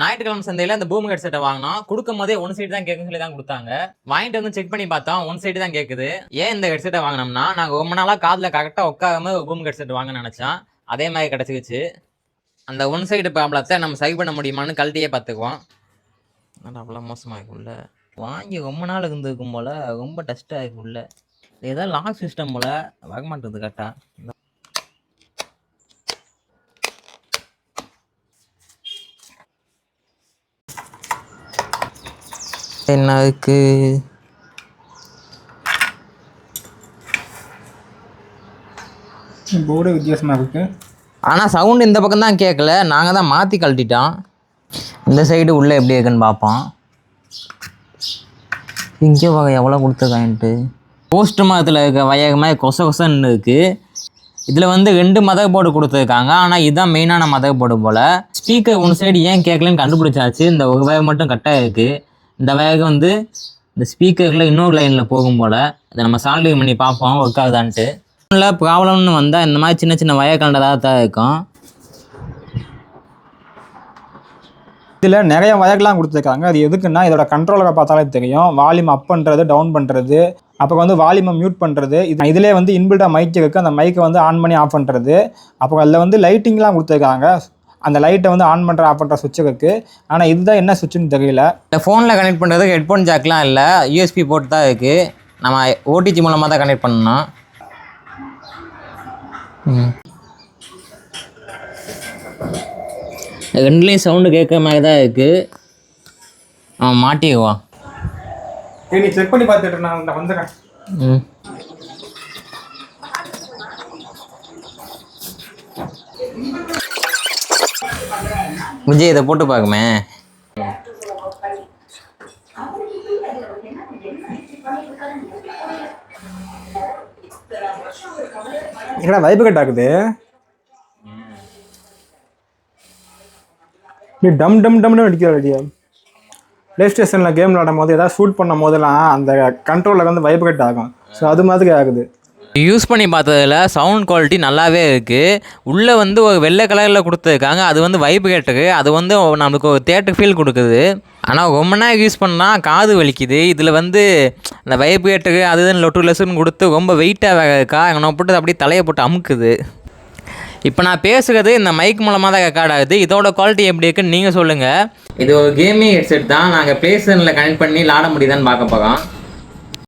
ஞாயிற்றுக்கிழமை சந்தையில அந்த பூம் ஹெட்செட்டை வாங்கினா கொடுக்கும் போதே ஒன் சைடு தான் கேட்குன்னு சொல்லி தான் கொடுத்தாங்க. வாங்கிட்டு வந்து செக் பண்ணி பார்த்தோம் ஒன் சைடு தான் கேட்குது. ஏன் இந்த ஹெட்செட்டை வாங்கினோம்னா நாங்கள் ரொம்ப நாளாக காதில் கரெக்டாக உட்காராம பூம் ஹெட்செட் வாங்க நினச்சோம் அதே மாதிரி கிடச்சிக்கிச்சு. அந்த ஒன் சைடு ப்ராப்ளத்தை நம்ம சரி பண்ண முடியுமான்னு கழட்டியே பார்த்துக்குவோம். அவ்வளோ மோசமாக இருக்குள்ள வாங்கி ரொம்ப நாள் இருந்திருக்கும் போல் ரொம்ப டஸ்ட்டாக இருக்குல்ல இது ஏதாவது லாக் சிஸ்டம் போல் வர மாட்டேங்குது கரெக்டாக என்ன இருக்கு போர்டு வித்தியாசமாக இருக்கு. ஆனால் சவுண்ட் இந்த பக்கம் தான் கேட்கல நாங்கள் தான் மாற்றி கழட்டிட்டோம். இந்த சைடு உள்ளே எப்படி இருக்குன்னு பார்ப்போம். இங்கே வகை எவ்வளோ கொடுத்துருக்கான்ட்டு போஸ்ட் மதத்தில் இருக்க வயகமாக கொச கொசன்னு இருக்குது இதில் வந்து ரெண்டு மதக போர்டு கொடுத்துருக்காங்க. ஆனால் இதுதான் மெயினான மதக போர்டு போல். ஸ்பீக்கர் ஒன் சைடு ஏன் கேட்கலன்னு கண்டுபிடிச்சாச்சு. இந்த ஒரு வேகம் மட்டும் கட்டாக இருக்குது இந்த வேகம் வந்து இந்த ஸ்பீக்கரில் இன்னொரு லைனில் போகும் போல் இதை நம்ம சால்வ் பண்ணி பார்ப்போம் ஒர்க் ஆகுதான்ட்டு. ஃபோனில் ப்ராப்ளம்னு வந்தால் இந்த மாதிரி சின்ன சின்ன வயர் கண்டதாக தான் இருக்கும். இதில் நிறைய வயர்லாம் கொடுத்துருக்காங்க. அது எதுக்குன்னா இதோட கண்ட்ரோலரை பார்த்தாலே தெரியும். வால்யூம் அப் பண்ணுறது டவுன் பண்ணுறது அப்புறம் வந்து வால்யூமை மியூட் பண்ணுறது இது இதிலே வந்து இன்பில்டாக மைக் இருக்குது அந்த மைக்கை வந்து ஆன் பண்ணி ஆஃப் பண்ணுறது அப்புறம் அதில் வந்து லைட்டிங்லாம் கொடுத்துருக்காங்க. அந்த லைட்டை வந்து ஆன் பண்ணுற ஆஃப் பண்ணுற சுவிட்ச் இருக்குது ஆனால் இதுதான் என்ன சுவிட்சுன்னு தெரியல. இந்த ஃபோனில் கனெக்ட் பண்ணுறதுக்கு ஹெட்ஃபோன் ஜாக்லாம் இல்லை. யூஎஸ்பி போர்ட் தான் இருக்குது நம்ம ஓடிஜி மூலமாக தான் கனெக்ட் பண்ணணும். ம். ரெண்டுலேயும் சவுண்டு கேட்குற மாதிரி தான் இருக்குது அவன் மாட்டிக்குவான் நீ செக் பண்ணி பார்த்துட்டு நான் வந்துடுறேன் ம். விஜய் இதை போட்டு பார்க்குமே. எங்கடா வைப்பு கட் ஆகுது? நீ டம் டம் டம்னு அடிக்கிற ஐடியா ப்ளே ஸ்டேஷனில் கேம் விளாடும் போது ஏதாவது ஷூட் பண்ணும் போதெல்லாம் அந்த கண்ட்ரோலில் வந்து வைப்பு கட் ஆகும். ஸோ அது மாதிரி ஆகுது. யூஸ் பண்ணி பார்த்ததுல சவுண்ட் குவாலிட்டி நல்லாவே இருக்குது உள்ளே வந்து ஒரு வெள்ளை கலரில் கொடுத்துருக்காங்க. அது வந்து வைப்ரேட்டரு அது வந்து நம்மளுக்கு ஒரு தேட்டர் ஃபீல் கொடுக்குது. ஆனால் ரொம்ப நேரம் யூஸ் பண்ணால் காது வலிக்குது. இதில் வந்து அந்த கேட்டுக்கு அது இதுன்னு லொட்டு லெசுன்னு கொடுத்து ரொம்ப வெயிட்டாக வேக இருக்கா? அங்கே போட்டு அப்படியே தலையை போட்டு அமுக்குது. இப்போ நான் பேசுகிறது இந்த மைக் மூலமாக தான் ரெக்கார்ட் ஆகுது. இதோட குவாலிட்டி எப்படி இருக்குன்னு நீங்கள் சொல்லுங்கள் இது ஒரு கேமிங் ஹெட்செட் தான். நாங்கள் ப்ளே ஸ்டேஷனில் கனெக்ட் பண்ணி விளாட முடியுதான்னு பார்க்க போகிறோம்